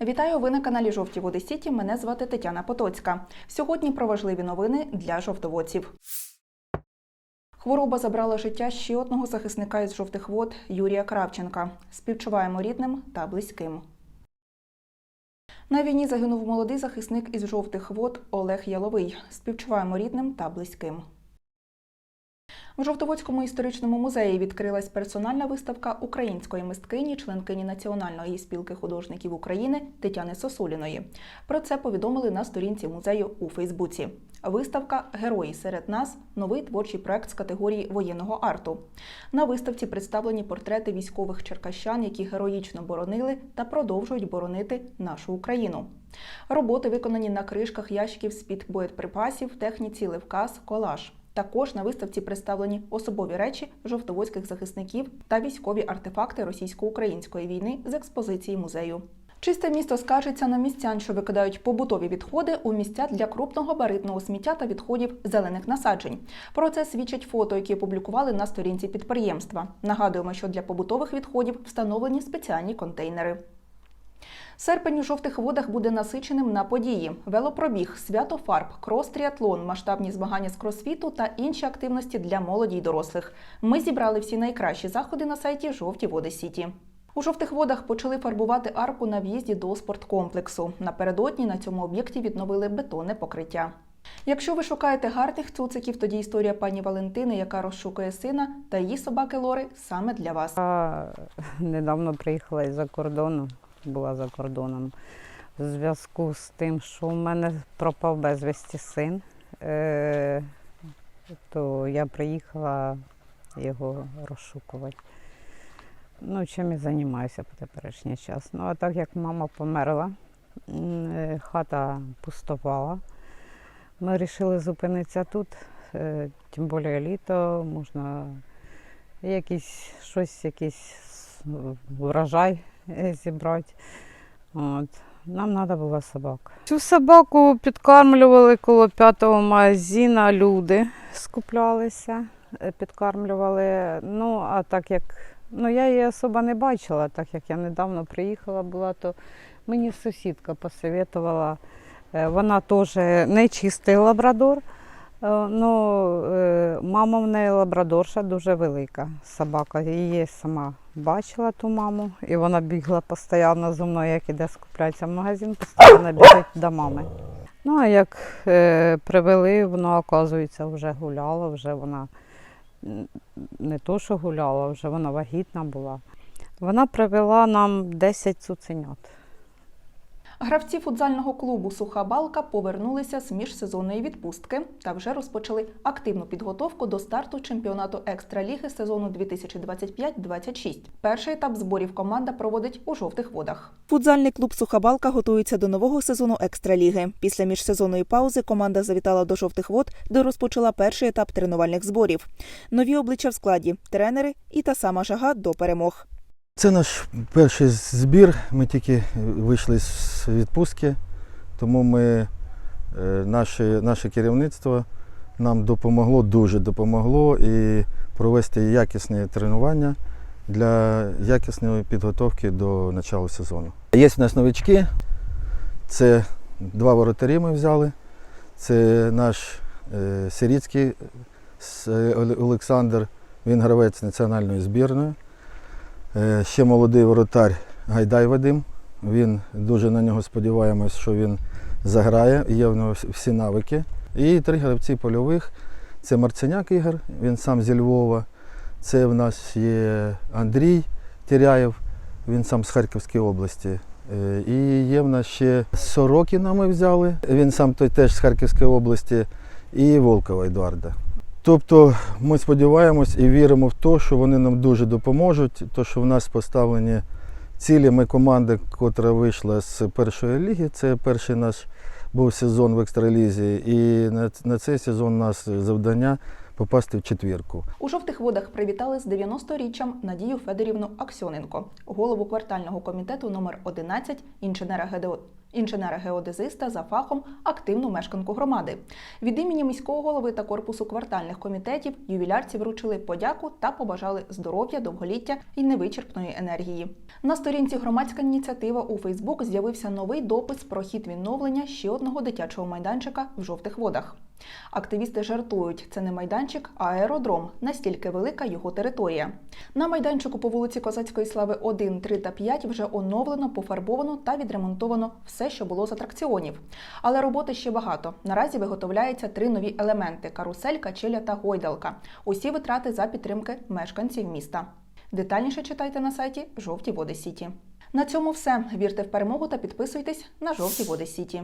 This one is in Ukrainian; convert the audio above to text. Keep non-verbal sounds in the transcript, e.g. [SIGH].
Вітаю! Ви на каналі Жовті Води Сіті. Мене звати Тетяна Потоцька. Сьогодні про важливі новини для жовтоводців. Хвороба забрала життя ще одного захисника із жовтих вод Юрія Кравченка. Співчуваємо рідним та близьким. На війні загинув молодий захисник із жовтих вод Олег Яловий. Співчуваємо рідним та близьким. В Жовтоводському історичному музеї відкрилась персональна виставка української мисткині, членкині Національної спілки художників України Тетяни Сосуліної. Про це повідомили на сторінці музею у Фейсбуці. Виставка Герої серед нас новий творчий проект з категорії воєнного арту. На виставці представлені портрети військових черкащан, які героїчно боронили та продовжують боронити нашу Україну. Роботи виконані на кришках ящиків з-під боєприпасів, техніці левказ, колаж. Також на виставці представлені особові речі жовтоводських захисників та військові артефакти російсько-української війни з експозиції музею. Чисте місто скаржиться на містян, що викидають побутові відходи у місця для крупного баритного сміття та відходів зелених насаджень. Про це свідчать фото, які опублікували на сторінці підприємства. Нагадуємо, що для побутових відходів встановлені спеціальні контейнери. Серпень у жовтих водах буде насиченим на події: велопробіг, свято фарб, крос-тріатлон, масштабні змагання з кросфіту та інші активності для молоді й дорослих. Ми зібрали всі найкращі заходи на сайті Жовті Води Сіті. У жовтих водах почали фарбувати арку на в'їзді до спорткомплексу. Напередодні на цьому об'єкті відновили бетонне покриття. Якщо ви шукаєте гарних цуциків, тоді історія пані Валентини, яка розшукує сина та її собаки Лори, саме для вас. Я [LAUGHS] недавно приїхала із-за кордону, була за кордоном. В зв'язку з тим, що у мене пропав безвісті син, е, то я приїхала його розшукувати. Ну, чим і займаюся по теперішній час. Ну, а так як мама померла, е, хата пустувала. Ми вирішили зупинитися тут, е, тим більше літо, можна якийсь щось, якийсь врожай [LAUGHS] зібрати. От. Нам треба була собака. Цю собаку підкармлювали коло п'ятого магазину, люди скуплялися, е, підкармлювали. Ну, а так як ну, я її особо не бачила, так як я недавно приїхала була, то мені сусідка посоветувала. Е, Вона теж не чистий лабрадор. Е, Ну, е, мама в неї лабрадорша дуже велика собака. Її сама бачила ту маму, і вона бігла постійно зі мною, як іде скуплятися в магазин, постійно біжить до мами. Ну, а як е, привели, воно, оказується, вже гуляла, вже вона не то, що гуляла, вже вона вагітна була. Вона привела нам 10 цуценят. Гравці футзального клубу Суха Балка повернулися з міжсезонної відпустки та вже розпочали активну підготовку до старту чемпіонату екстраліги сезону 2025-26. Перший етап зборів команда проводить у жовтих водах. Футзальний клуб Сухабалка готується до нового сезону екстраліги. Після міжсезонної паузи команда завітала до жовтих вод, де розпочала перший етап тренувальних зборів. Нові обличчя в складі, тренери і та сама жага до перемог. Це наш перший збір. Ми тільки вийшли з відпустки, тому ми, е, наше, наше керівництво нам допомогло, дуже допомогло і провести якісне тренування для якісної підготовки до початку сезону. Є в нас новички, це два воротарі ми взяли. Це наш е, Сиріцький с- Оле- Олександр, він гравець національної збірної. Е, Ще молодий воротар Гайдай Вадим. Він дуже на нього сподіваємось, що він заграє, є в нього всі навики. І три гравці польових. Це Марценяк Ігор, він сам зі Львова. Це в нас є Андрій Тіряєв, він сам з Харківської області. Е, І є в нас ще Сорокіна ми взяли, він сам той теж з Харківської області, і Волкова Едуарда. Тобто ми сподіваємось і віримо в те, що вони нам дуже допоможуть, то що в нас поставлені цілі. Ми команда, котра вийшла з першої ліги, це перший наш був сезон в екстралізі. І на, цей сезон у нас завдання попасти в четвірку. У жовтих водах привітали з 90-річчям Надію Федорівну Аксьоненко, голову квартального комітету номер 11 інженера геодезиста інженера-геодезиста за фахом активну мешканку громади. Від імені міського голови та корпусу квартальних комітетів ювілярці вручили подяку та побажали здоров'я, довголіття і невичерпної енергії. На сторінці громадська ініціатива у Фейсбук з'явився новий допис про хід відновлення ще одного дитячого майданчика в жовтих водах. Активісти жартують, це не майданчик, а аеродром. Настільки велика його територія. На майданчику по вулиці Козацької слави 1, 3 та 5 вже оновлено, пофарбовано та відремонтовано все, що було з атракціонів. Але роботи ще багато. Наразі виготовляються три нові елементи: карусель, качеля та гойдалка. Усі витрати за підтримки мешканців міста. Детальніше читайте на сайті Жовті Води Сіті. На цьому все. Вірте в перемогу та підписуйтесь на Жовті Води Сіті.